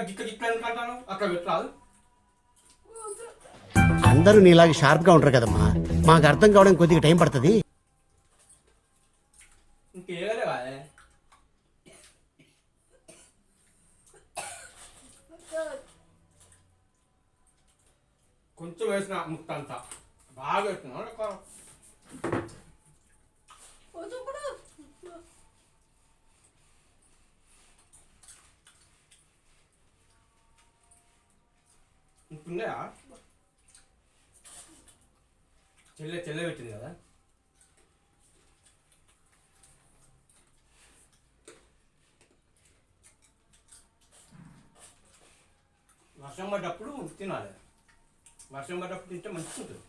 గిక్క పెట్టరాదు అందరూ నీలాగా షార్ప్గా ఉంటారు కదమ్మా. మాకు అర్థం కావడం కొద్దిగా టైం పడుతుంది. కొంచెం వేసిన ముక్క అంతా బాగా వేసిన ఉంటుందా చెల్లె చెల్లె పెట్టింది కదా. వర్షం పడ్డప్పుడు తినాలి. వర్షం పడ్డప్పుడు తింటే మంచిగా ఉంటుంది.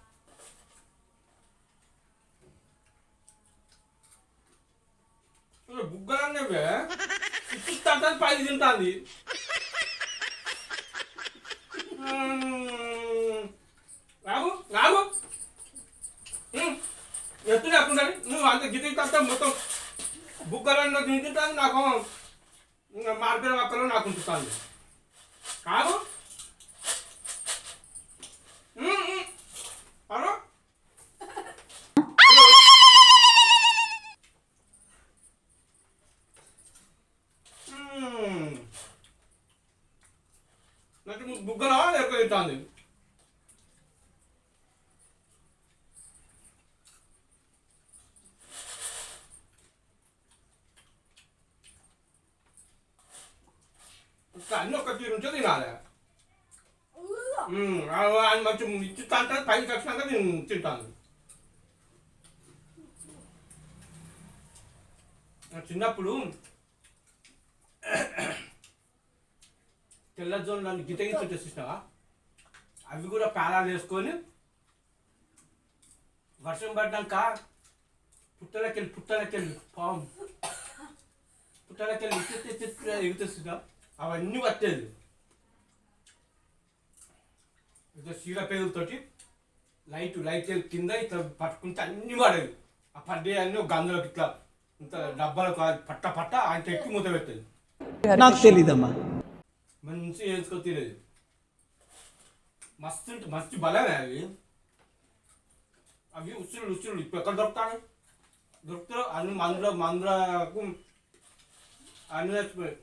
బుగ్గలన్నవే ఇస్తాను పైకి తింటాంది. గిదింటే మొత్తం బుగ్గలన్న తింటుంటాను నాకు ఇంకా మార్పిన మొక్కలు నాకు ఉంచుతాను కాదు హలో నాకు బుగ్గలా ఎక్కడ తింటాంది. అన్నీ ఒక తీరు ఉంటే తినాలి ఆయన మంచి ఇచ్చి తంటే పైకి వచ్చినాక నేను తింటాను చిన్నప్పుడు తెల్లజోన్ నన్ను గిత గిత తెచ్చినావా అవి కూడా పేలాలు వేసుకొని వర్షం పడ్డాక పుట్టలకెళ్ళి పుట్టలకెళ్ళి పాము పుట్టలకెళ్ళి ఎగుతేస్తున్నా అవన్నీ పట్టేది. చీర పేరుతోటి లైట్ లైట్ కింద ఇట్లా పట్టుకుంటే అన్ని పడేది. ఆ పడ్డే అన్ని గందులోకి ఇట్లా ఇంత డబ్బాలకు పట్ట పట్ట ఆయన ఎక్కి మూత పెట్టేది. నాకు తెలీదమ్మా. మంచిగా వేసుకొని తినేది. మస్తు మస్తు బలమే అవి. అవి ఉచ్చులు ఉచ్చులు. ఇప్పుడు ఎక్కడ దొరుకుతాయి? దొరుకుతారు అన్ని మందుల మందులకు అన్ని చచ్చిపోయాయి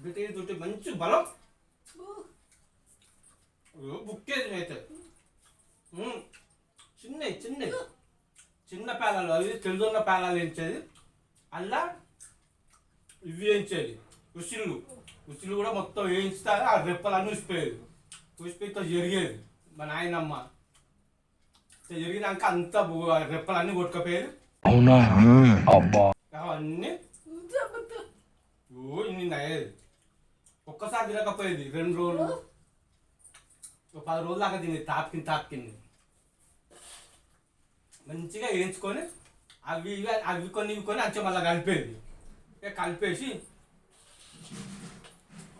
బ్రిటిష్ తోటి మంచి బలం. ఓ, బుక్కేది అయితే. ఉమ్, చిన్నవి చిన్నవి చిన్న పేలాలు అవి తెలుగున్న పేలాలు వేయించేది అల్లా ఇవి వేయించేది ఉసిళ్ళు. ఉసిళ్ళు కూడా మొత్తం వేయించితే ఆ రెప్పలు అన్నీ ఉసిపోయేది ఉసిపోయితో జరిగేది మా నాయనమ్మ. జరిగినాక అంత రెప్పలు అన్నీ కొట్టుకపోయేది. అవునా? అబ్బా. అవన్నీ. ఓ ఇన్ని అయ్యేది దాకా తినకపోయేది. రెండు రోజులు. ఒక పది రోజులు దాకా తినేది. తాపికింది తాపికింది మంచిగా వేయించుకొని అవి ఇవి అవి కొన్ని ఇవి కొన్ని అచ్చే మళ్ళీ కలిపేది. ఇక కలిపేసి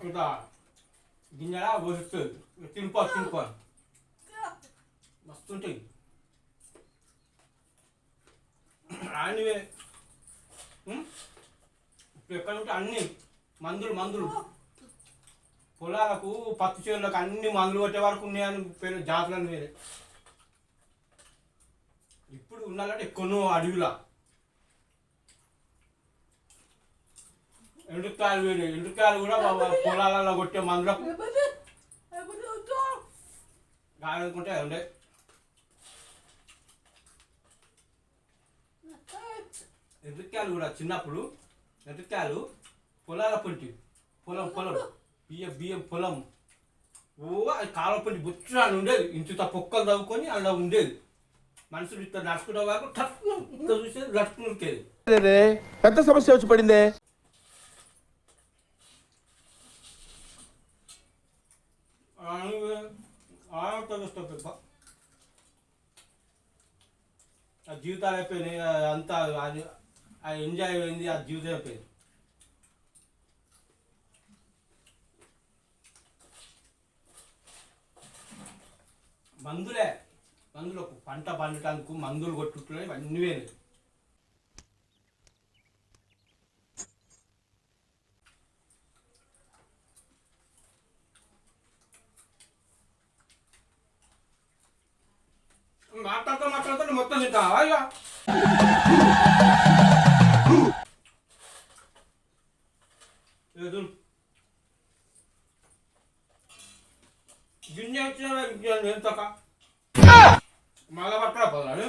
ఇంకా గింజల పోస్తుంది తినుకో తినిపో మస్తు ఉంటాయి ఇప్పుడు ఎక్కడ ఉంటే అన్ని మందులు మందులు. పొలాలకు పత్తి చేనులకు అన్ని మందులు కొట్టే వరకు ఉన్నాయని పేరు జాతులను వేరే. ఇప్పుడు ఉండాలంటే ఎక్కడో అడవిలా ఎండుకాయలు వేరే ఎండుకాయలు కూడా పొలాలలో కొట్టే మందులకు. కాదనుకుంటే ఉండే. ఎండుకాయలు కూడా చిన్నప్పుడు ఎండుకాయలు పొలాల పొంటి పొలం పొలం. బియ్యం బియ్యం పొలం. ఓ అది కాలువ పొంటి బుచ్చాలు ఉండేది ఇంత పొక్కలు తవ్వుకొని అలా ఉండేది. మనుషులు ఇట్లా నడుచుకుంటే వరకు టక్కున ఇట్లా చూసేది నడుచుకుని ఉరికేది. పెద్ద సమస్య వచ్చి పడిందే? ఆ జీవితాలు అయిపోయినాయి. అంతా అది ఆ ఎంజాయ్ అయింది ఆ జీవితం అయిపోయింది. మందులే. మందులు పంట పండటానికి మందులు కొట్టుట్లో ఇవన్నీ వేరు. మాట్లాడుతూ మాట్లాడుతూ మొత్తం తింటావా గిన్నె వచ్చిన గిన్నె ఎంతక మళ్ళా పట్టరా పోదాడు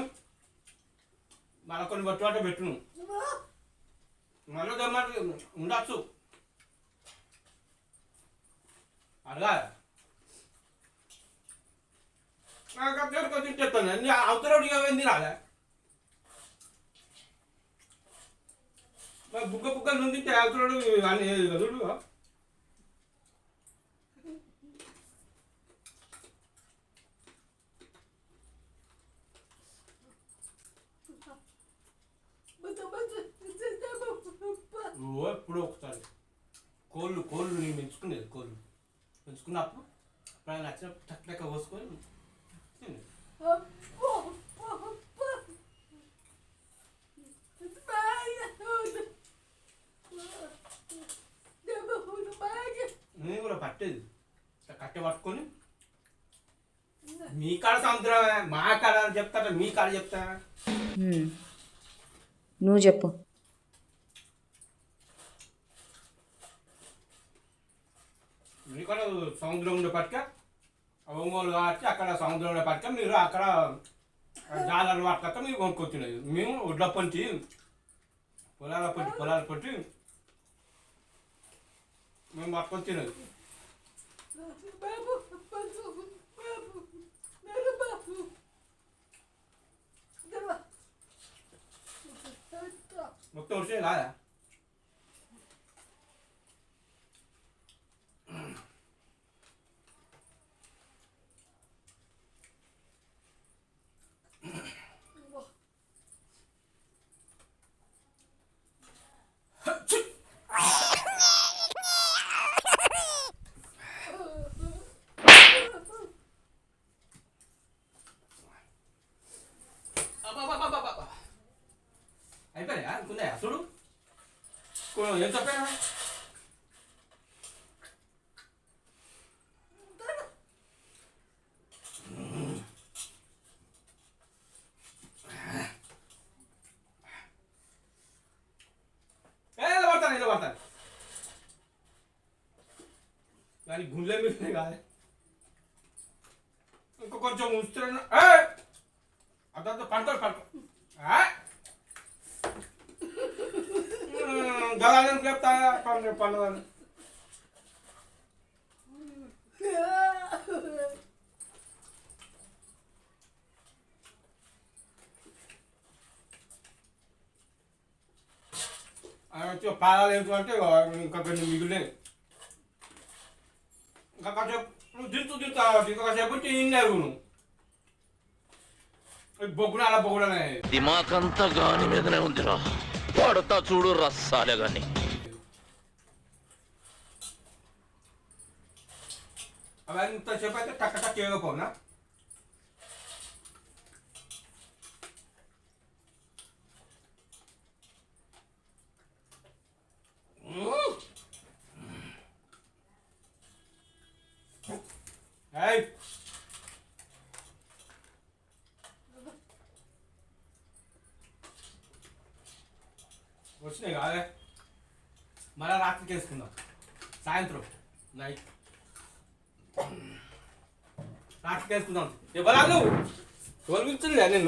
మళ్ళా కొన్ని పట్టుబట్ట పెట్టును మళ్ళీ దమ్మాట ఉండొచ్చు అడగా నాకు అప్పుడు కొంచెం చెప్తాను నీ అవతల ఏమైంది రాలే మరి బుగ్గ బుగ్గ నుండి అవతలడు అని చూడు నువ్వు ఎప్పుడో ఒకసారి కోళ్ళు కోళ్ళు నేను పెంచుకునేది కోళ్ళు. పెంచుకున్నప్పుడు ఇప్పుడు ఆయన నచ్చినప్పుడు టక్ పోసుకొని తినేది. నేను కూడా పట్టేది. కట్టె పట్టుకొని మీ కాడ సముద్రమే మా కాడ అని చెప్తారా మీ కాడ చెప్తా నువ్వు చెప్పు. మీ సముద్రంలో పట్టుక ఒంగోలు కావచ్చు అక్కడ సముద్రంలో పట్టుక మీరు అక్కడ జాలర్లు పట్టుక మీరు కొనుక్కొచ్చినది మేము ఒడ్ల పొంచి పొలాల పొంచి పొలాల పొంచి మేము పట్టుకొచ్చినది మొత్తం వచ్చే కాదా ఏం చెప్పాను ఏ, ఇలా పడతాను ఇలా పడతాను దాని గుండె మీద కాదు ఇంకా కొంచెం ఉంచుతున్నా అదంతా పండుకో పండుకో గలాలని చెప్తా పండుగ పండుగ పాలాలు ఏంటంటే ఇంకా కొన్ని మిగిలినాయి ఇంకా కాసేపు నువ్వు దించు దించా ఇంకా కాసేపు వచ్చి ఇన్నారు నువ్వు బొగ్గున అలా బొగ్గుడనే దిమాకంతా గాని మీదనే ఉందిరా. పడతా చూడు రస్సాలే గాని. అవంతా చెప్పైతే అయితే టక్క టక్ చేయకపోనా వచ్చినాయి కాదే. మళ్ళా రాత్రికి వేసుకుందాం. సాయంత్రం. నైట్. రాత్రికి వేసుకుందాం. ఎవరా నువ్వు తోలిపించలే నేను